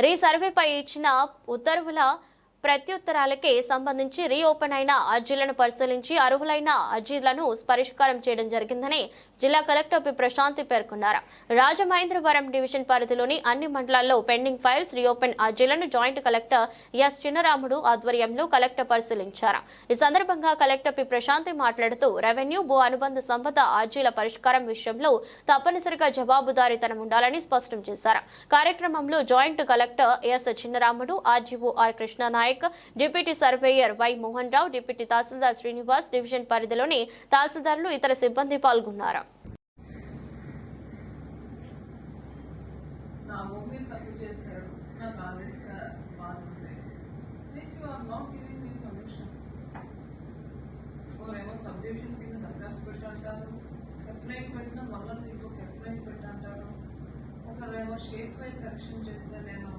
రీసర్వేపై ఇచ్చిన ఉత్తర్వుల ప్రత్యుత్తరాలకే సంబంధించి రీఓపెన్ అయిన అర్జీలను పరిశీలించి అర్హులైన అర్జీలను పరిష్కారం చేయడం జరిగిందని జిల్లా కలెక్టర్ పి. ప్రశాంతి పేర్కొన్నారు. రాజమహేంద్రవరం డివిజన్ పరిధిలోని అన్ని మండలాల్లో పెండింగ్ ఫైల్స్ రీఓపెన్ అర్జీలను జాయింట్ కలెక్టర్ ఎస్. చిన్నరాముడు ఆధ్వర్యంలో కలెక్టర్ పరిశీలించారు. ఈ సందర్భంగా కలెక్టర్ పి. ప్రశాంతి మాట్లాడుతూ రెవెన్యూ భూ అనుబంధ సంపద అర్జీల పరిష్కారం విషయంలో తప్పనిసరిగా జవాబుదారీతనం ఉండాలని స్పష్టం చేశారు. కార్యక్రమంలో joint collector S. Chinnaramudu RDO R. Krishnanaik deputy surveyor Y Mohan Rao deputy tahsildar Srinivas division పరిధిలోని తహసీల్దార్లు ఇతర సిబ్బంది పాల్గొన్నారు. నా సబ్ డివిజన్ కింద దరఖాస్తు పెట్టంటారు. పెట్టిన మళ్ళీ పెట్టంటారు. ఒకరేమో షేప్ ఫైల్ కరెక్షన్ చేస్తే నేను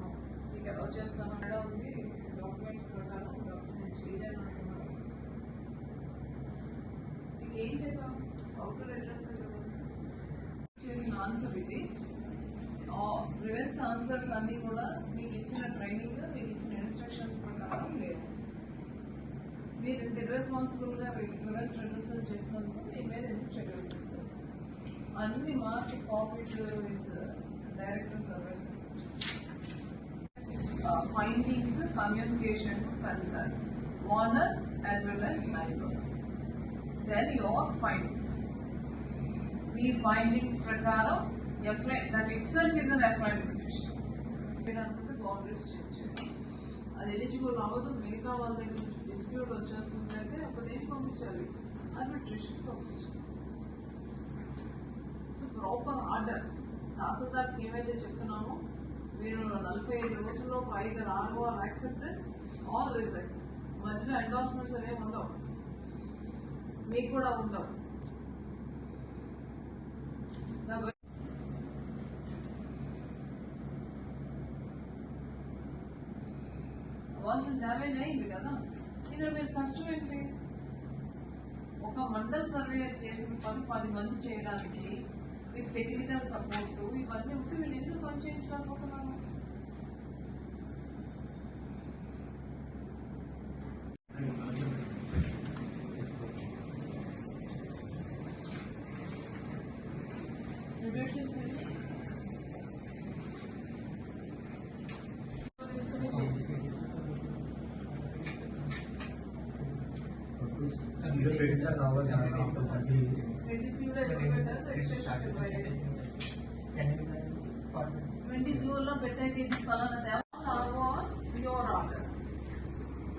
మీకు ఎలా చేస్తాను అక్కడ ఉంది. డాక్యుమెంట్స్ ప్రకారం డాక్యుమెంట్ మీకు ఏం చెప్పాం అవుటర్ అడ్రస్ చేసిన ఆన్సర్ ఇది ప్రివెన్స్ ఆన్సర్స్ అన్ని కూడా మీకు ఇచ్చిన ట్రైనింగ్ మీకు ఇచ్చిన ఇన్స్ట్రక్షన్స్ ప్రకారం లేవు మీరు ఇంత irresponsible గా ప్రివెన్స్ రిడ్రసల్ చేసినందుకు మీ మీద ఎందుకు చర్యలు అన్ని మార్చి copy director service findings communication concern owner as well as neighbours then your findings me findings ప్రకారం FI that itself is on FI boundaries change చేయాలి అది ఎలిజిబుల్ అవ్వదు మిగతా వాళ్ళ దగ్గర నుంచి డిస్ప్యూట్ వచ్చేస్తుంది అంటే ఒక దేశం పంపించాలి. ఆర్బిట్రేషన్ పంపించాలి. సో ప్రాపర్ ఆర్డర్ తహసీల్దార్స్కి ఏమైతే చెప్తున్నామో మీరు నలభై ఐదు రోజుల్లో ఒక ఐదు ఆరో యాక్సెప్టెన్స్ ఆల్ రిజల్ట్ మధ్యలో ఎండార్స్మెంట్స్ అనేవి ఉండవు. మీకు కూడా ఉండవు. అవ్వాల్సిన డ్యామేజ్ అయింది కదా? ఇందులో మీరు కష్టం ఏంటి? ఒక మండల్ సర్వేయర్ చేసిన పని పది మంది చేయడానికి విత్ టెక్నికల్ సపోర్ట్ ఇవన్నీ ఉంటే వీళ్ళు ఎందుకు పని చేయించలేకపోతున్నాను కావాలి. ట్వంటీ పెట్టేది వాస్ యువర్ ఆర్డర్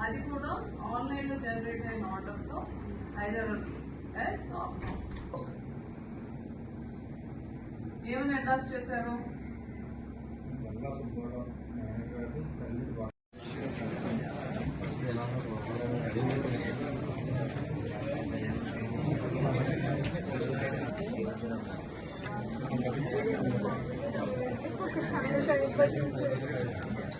అది కూడా ఆన్లైన్లో జనరేట్ అయిన ఆర్డర్తో ఐదర్ ఎస్ ఏమైనా అడ్రస్ చేశారు vai ter um